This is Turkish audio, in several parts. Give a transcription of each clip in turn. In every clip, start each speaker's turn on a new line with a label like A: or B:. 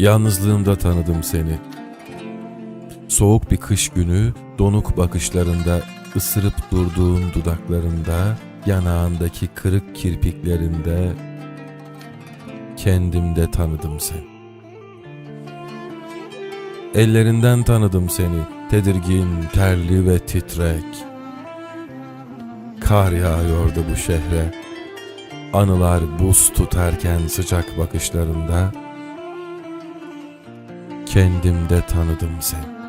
A: Yalnızlığımda tanıdım seni. Soğuk bir kış günü donuk bakışlarında, ısırıp durduğun dudaklarında, yanağındaki kırık kirpiklerinde kendimde tanıdım seni. Ellerinden tanıdım seni, tedirgin, terli ve titrek. Kar yağıyordu bu şehre. Anılar buz tutarken sıcak bakışlarında kendimde tanıdım seni.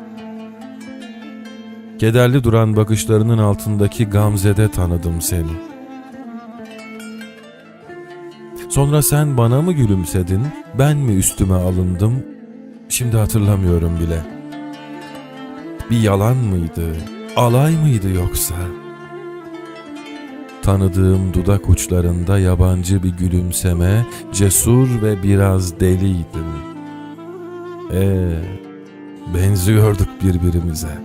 A: Kederli duran bakışlarının altındaki gamzede tanıdım seni. Sonra sen bana mı gülümsedin, ben mi üstüme alındım? Şimdi hatırlamıyorum bile. Bir yalan mıydı, alay mıydı yoksa? Tanıdığım dudak uçlarında yabancı bir gülümseme, cesur ve biraz deliydim. Ee, benziyorduk birbirimize.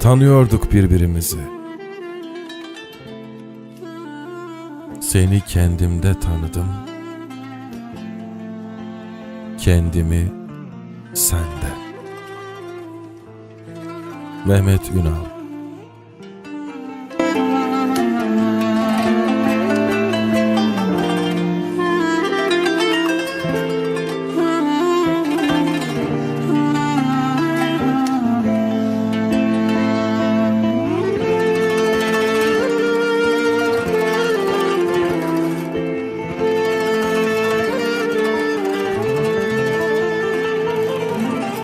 A: Tanıyorduk birbirimizi. Seni kendimde tanıdım. Kendimi sende. Mehmet Ünal